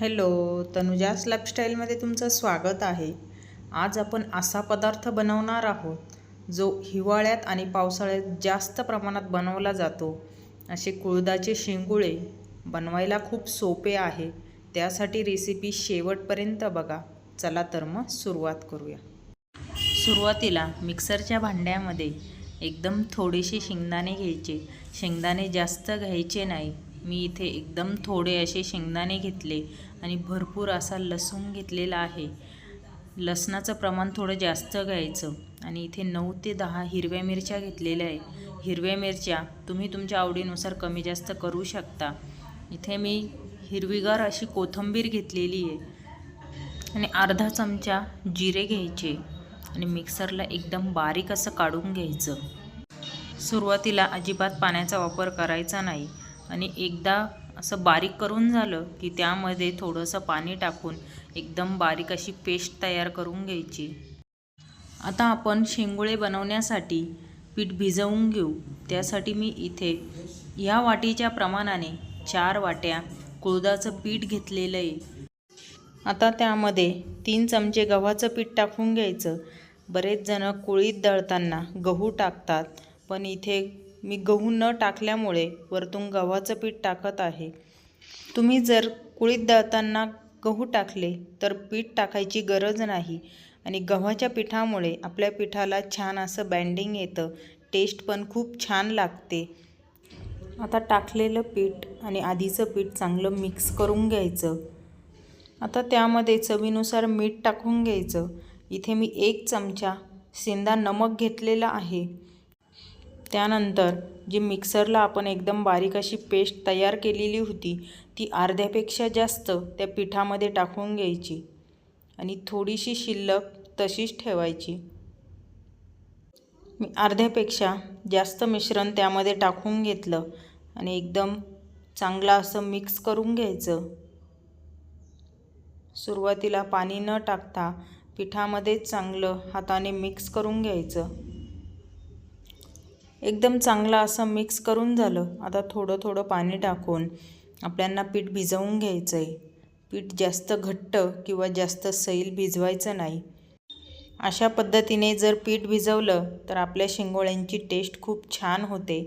Hello तनुजास लाईफस्टाईलमध्ये तुमचं स्वागत आहे. आज आपण असा पदार्थ बनवणार आहोत जो हिवाळ्यात आणि पावसाळ्यात जास्त प्रमाणात बनवला जातो. असे कुळदाचे शेंगुळे बनवायला खूप सोपे आहे. त्यासाठी रेसिपी शेवटपर्यंत बघा. चला तर मग सुरुवात करूया. सुरुवातीला मिक्सरच्या भांड्यामध्ये एकदम थोडेसे शेंगदाणे घ्यायचे. शेंगदाणे जास्त घ्यायचे नाही. मी इथे एकदम थोडे असे शेंगदाणे घेतले. आणि भरपूर असा लसूण घेतलेला आहे. लसणाचं प्रमाण थोडं जास्त घ्यायचं. आणि इथे नऊ ते दहा हिरव्या मिरच्या घेतलेल्या आहे हिरव्या मिरच्या तुम्ही तुमच्या आवडीनुसार कमी जास्त करू शकता. इथे मी हिरवीगार अशी कोथिंबीर घेतलेली आहे. आणि अर्धा चमचा जिरे घ्यायचे. आणि मिक्सरला एकदम बारीक असं काढून घ्यायचं. सुरुवातीला अजिबात पाण्याचा वापर करायचा नाही. आणि एकदा असं बारीक करून झालं की त्यामध्ये थोडंसं पाणी टाकून एकदम बारीक अशी पेस्ट तयार करून घ्यायची. आता आपण शेंगुळे बनवण्यासाठी पीठ भिजवून घेऊ. त्यासाठी मी इथे ह्या वाटीच्या प्रमाणाने चार वाट्या कुळदाचं पीठ घेतलेलं आहे. आता त्यामध्ये तीन चमचे गव्हाचं पीठ टाकून घ्यायचं. बरेच जणं कुळीत दळताना गहू टाकतात पण इथे मी गहू न टाकल्यामुळे वरतून गव्हाचं पीठ टाकत आहे. तुम्ही जर कुळीत दळताना गहू टाकले तर पीठ टाकायची गरज नाही आणि गव्हाच्या पिठामुळे आपल्या पिठाला छान असं बँडिंग येतं. टेस्ट पण खूप छान लागते. आता टाकलेलं पीठ आणि आधीचं पीठ चांगलं मिक्स करून घ्यायचं. आता त्यामध्ये चवीनुसार मीठ टाकून घ्यायचं. इथे मी एक चमचा सेंदा नमक घेतलेला आहे. त्यानंतर जी मिक्सरला आपण एकदम बारीक अशी पेस्ट तयार केलेली होती ती अर्ध्यापेक्षा जास्त त्या पिठामध्ये टाकून घ्यायची आणि थोडीशी शिल्लक तशीच ठेवायची. मी अर्ध्यापेक्षा जास्त मिश्रण त्यामध्ये टाकून घेतलं आणि एकदम चांगलं असं मिक्स करून घ्यायचं. सुरुवातीला पाणी न टाकता पिठामध्ये चांगलं हाताने मिक्स करून घ्यायचं. एकदम चांगलं असं मिक्स करून झालं. आता थोडं थोडं पाणी टाकून आपल्यांना पीठ भिजवून घ्यायचं आहे पीठ जास्त घट्ट किंवा जास्त सैल भिजवायचं नाही. अशा पद्धतीने जर पीठ भिजवलं तर आपल्या शिंगोळ्यांची टेस्ट खूप छान होते.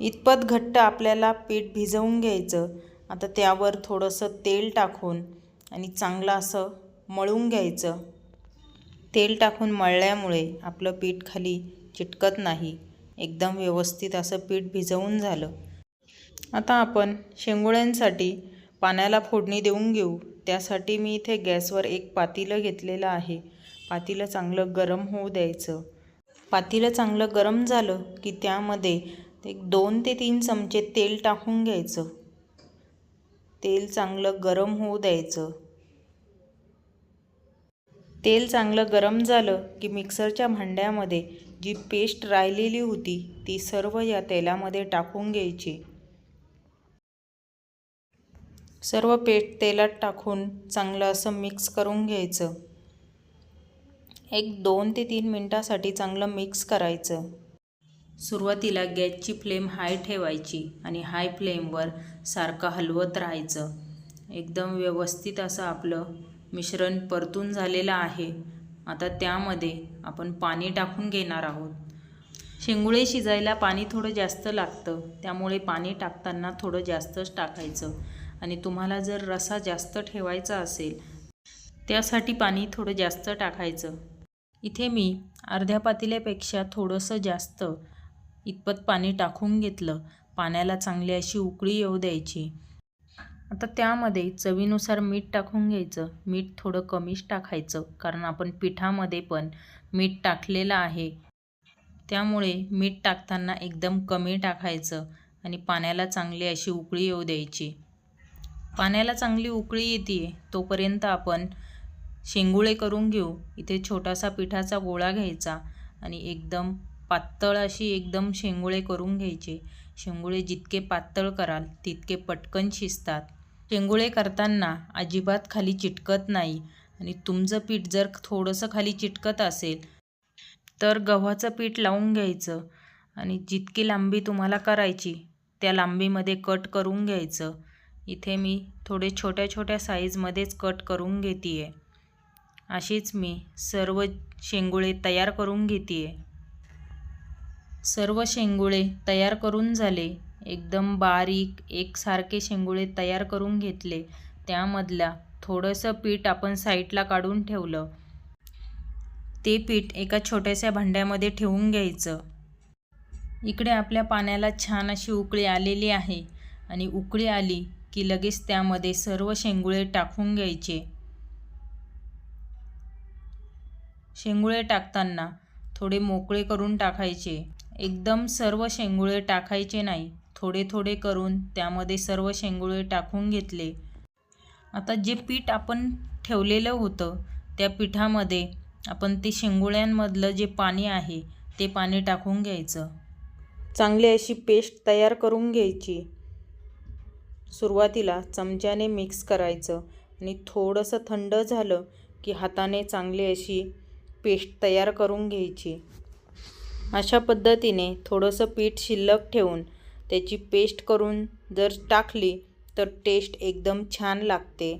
इतपत घट्ट आपल्याला पीठ भिजवून घ्यायचं. आता त्यावर थोडंसं तेल टाकून आणि चांगलं असं मळून घ्यायचं. तेल टाकून मळल्यामुळे आपलं पीठ खाली चिटकत नाही. एकदम व्यवस्थित असं पीठ भिजवून झालं. आता आपण शेंगोळ्यांसाठी पाण्याला फोडणी देऊन घेऊ. त्यासाठी मी इथे गॅसवर एक पातीलं घेतलेलं आहे. पातीलं चांगलं गरम होऊ द्यायचं. पातीलं चांगलं गरम झालं की त्यामध्ये एक दोन ते तीन चमचे तेल टाकून घ्यायचं. तेल चांगलं गरम होऊ द्यायचं. तेल चांगलं गरम झालं की मिक्सरच्या भांड्यामध्ये जी पेस्ट राहिलेली होती ती सर्व या तेलामध्ये टाकून घ्यायची. सर्व पेस्ट तेलात टाकून चांगलं असं मिक्स करून घ्यायचं. एक दोन ते तीन मिनटासाठी चांगलं मिक्स करायचं. सुरुवातीला गॅसची फ्लेम हाय ठेवायची आणि हाय फ्लेमवर सारखं हलवत राहायचं. एकदम व्यवस्थित असं आपलं मिश्रण परतून झालेलं आहे. आता त्यामध्ये आपण पाणी टाकून घेणार आहोत. शेंगुळे शिजायला पाणी थोडं जास्त लागतं. त्यामुळे पाणी टाकताना थोडं जास्तच टाकायचं. आणि तुम्हाला जर रसा जास्त ठेवायचा असेल त्यासाठी पाणी थोडं जास्त टाकायचं. इथे मी अर्ध्या पातेल्यापेक्षा थोडंसं जास्त इतपत पाणी टाकून घेतलं. पाण्याला चांगली अशी उकळी येऊ द्यायची. आता त्यामध्ये चवीनुसार मीठ टाकून घ्यायचं. मीठ थोडं कमीच टाकायचं कारण आपण पिठामध्ये पण मीठ टाकलेलं आहे. त्यामुळे मीठ टाकताना एकदम कमी टाकायचं आणि पाण्याला चांगली अशी उकळी येऊ द्यायची. पाण्याला चांगली उकळी येते तोपर्यंत आपण शेंगुळे करून घेऊ. इथे छोटासा पिठाचा गोळा घ्यायचा आणि एकदम पातळ अशी एकदम शेंगुळे करून घ्यायचे. शेंगुळे जितके पातळ कराल तितके पटकन शिजतात. शेंगुळे करताना अजिबात खाली चिटकत नाही. आणि तुमचं पीठ जर थोडंसं खाली चिटकत असेल तर गव्हाचं पीठ लावून घ्यायचं. आणि जितकी लांबी तुम्हाला करायची त्या लांबीमध्ये कट करून घ्यायचं. इथे मी थोडे छोट्या छोट्या साईजमध्येच कट करून घेते आहे अशीच मी सर्व शेंगुळे तयार करून घेते आहे सर्व शेंगुळे तयार करून झाले एकदम बारीक एकसारखे शेंगुळे तयार करून घेतले. त्यामधल्या थोडंसं पीठ आपण साईडला काढून ठेवलं. ते पीठ एका छोट्याशा भांड्यामध्ये ठेवून घ्यायचं. इकडे आपल्या पाण्याला छान अशी उकळी आलेली आहे आणि उकळी आली की लगेच त्यामध्ये सर्व शेंगुळे टाकून घ्यायचे. शेंगुळे टाकताना थोडे मोकळे करून टाकायचे. एकदम सर्व शेंगुळे टाकायचे नाही. थोडे थोडे करून त्यामध्ये सर्व शेंगुळे टाकून घेतले. आता जे पीठ आपण ठेवलेलं होतं त्या पिठामध्ये आपण ते शेंगुळ्यांमधलं जे पाणी आहे ते पाणी टाकून घ्यायचं. चांगली अशी पेस्ट तयार करून घ्यायची. सुरुवातीला चमच्याने मिक्स करायचं आणि थोडंसं थंड झालं की हाताने चांगली अशी पेस्ट तयार करून घ्यायची. अशा पद्धतीने थोडंसं पीठ शिल्लक ठेवून त्याची पेस्ट करून जर टाकली तर टेस्ट एकदम छान लागते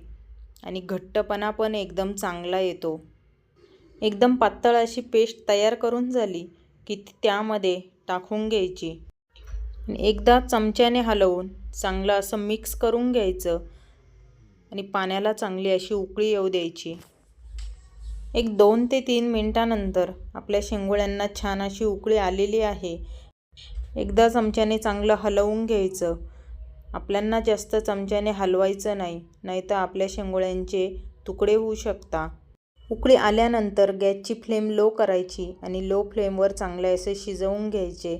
आणि घट्टपणा पण एकदम चांगला येतो. एकदम पातळ अशी पेस्ट तयार करून झाली की ती त्यामध्ये टाकून घ्यायची. एकदा चमच्याने हलवून चांगलं असं मिक्स करून घ्यायचं आणि पाण्याला चांगली अशी उकळी येऊ द्यायची. एक दोन ते तीन मिनटानंतर आपल्या शेंगोळ्यांना छान अशी उकळी आलेली आहे एकदा चमच्याने चांगलं हलवून घ्यायचं. आपल्यांना जास्त चमच्याने हलवायचं नाही नाहीतर आपल्या शेंगोळ्यांचे तुकडे होऊ शकता. उकळी आल्यानंतर गॅसची फ्लेम लो करायची आणि लो फ्लेमवर चांगले असे शिजवून घ्यायचे.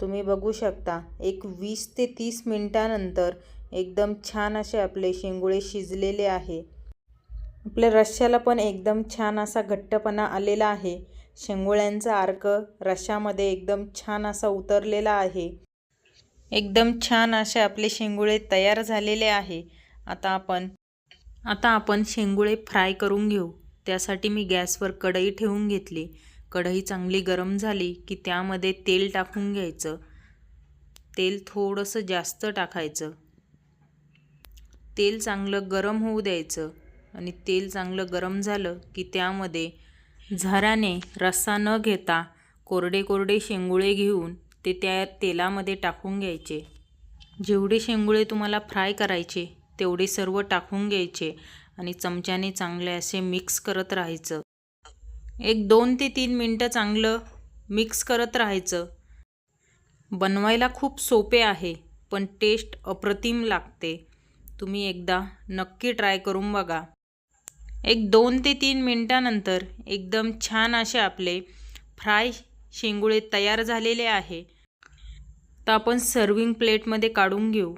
तुम्ही बघू शकता एक वीस ते तीस मिनटानंतर एकदम छान असे आपले शेंगोळे शिजलेले आहे. आपल्या रश्श्याला पण एकदम छान असा घट्टपणा आलेला आहे. शेंगुळ्यांचा अर्क रशामध्ये एकदम छान असा उतरलेला आहे. एकदम छान असे आपले शेंगुळे तयार झालेले आहे. आता आपण आता आपण शेंगुळे फ्राय करून घेऊ. त्यासाठी मी गॅसवर कढई ठेवून घेतली. कढई चांगली गरम झाली की त्यामध्ये तेल टाकून घ्यायचं. तेल थोडंसं जास्त टाकायचं. तेल चांगलं गरम होऊ द्यायचं आणि तेल चांगलं गरम झालं की त्यामध्ये झराने रस्सा न घेता कोरडे कोरडे शेंगुळे घेऊन ते त्या तेलामध्ये टाकून घ्यायचे. जेवढे शेंगुळे तुम्हाला फ्राय करायचे तेवढे सर्व टाकून घ्यायचे आणि चमच्याने चांगले असे मिक्स करत राहायचं. एक दोन ते तीन मिनटं चांगलं मिक्स करत राहायचं. बनवायला खूप सोपे आहे पण टेस्ट अप्रतिम लागते. तुम्ही एकदा नक्की ट्राय करून बघा. एक दोन ते तीन मिनटानंतर एकदम छान असे आपले फ्राय शेंगुळे तयार झालेले आहे. तर आपण सर्विंग प्लेटमध्ये काढून घेऊ.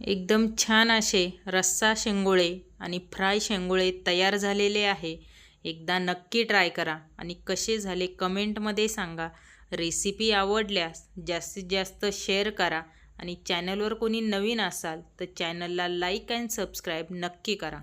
एकदम छान असे रस्सा शेंगोळे आणि फ्राय शेंगोळे तयार झालेले आहे. एकदा नक्की ट्राय करा आणि कसे झाले कमेंटमध्ये सांगा. रेसिपी आवडल्यास जास्तीत जास्त शेअर करा. आणि चॅनलवर कोणी नवीन असाल तर चॅनलला लाईक अँड सबस्क्राईब नक्की करा.